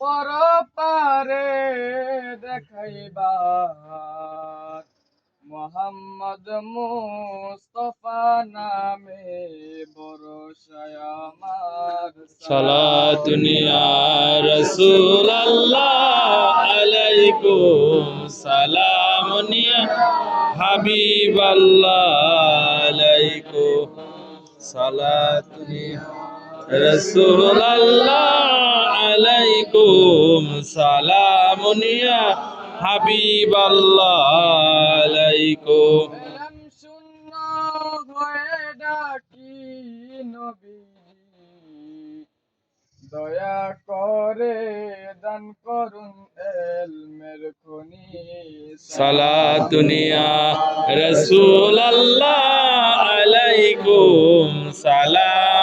পর পারে দেখাইবার। মোহাম্মদ মুস্তফা নামে বরসায় আমার সালাতুনিয়া রসুল আল্লাহ আলাইকুম সালামুনিয়া হাবিব আল্লাহ আলাইকুম সালাতুনিয়া রসুল আল্লাহ আলাইকুম সালামুনিয়া হাবিব আল্লাহ আলাইকুম। শূন্য হয়ে ডাকি নবী দয়া করে দান করুন এলমের খনি। সালাতুনিয়া রসুল আল্লাহ আলাইকুম সালামুনিয়া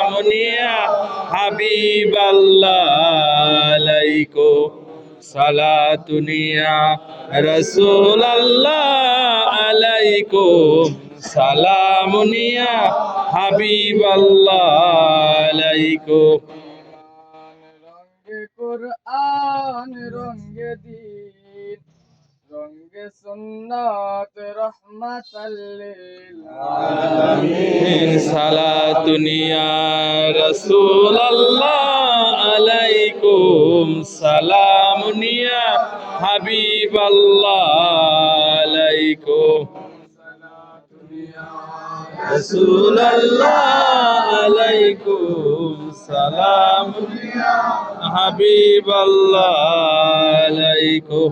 হাবিব আল্লাহ সালাতুনিয়া রসুল আল্লাহ আলাইকুম সালামুনিয়া হাবিব আল্লাহ রঙ্গে রঙ্গে সুন্নাত রহমাতাল্লিল সালাতুনিয়া রসুল আল্লাহ আলাইকুম। সালামুনিয়া হাবিব আল্লাহ আলাইকুম। রসুল আল্লাহ আলাইকুম। সালামুনিয়া হাবিব আলাইকুম।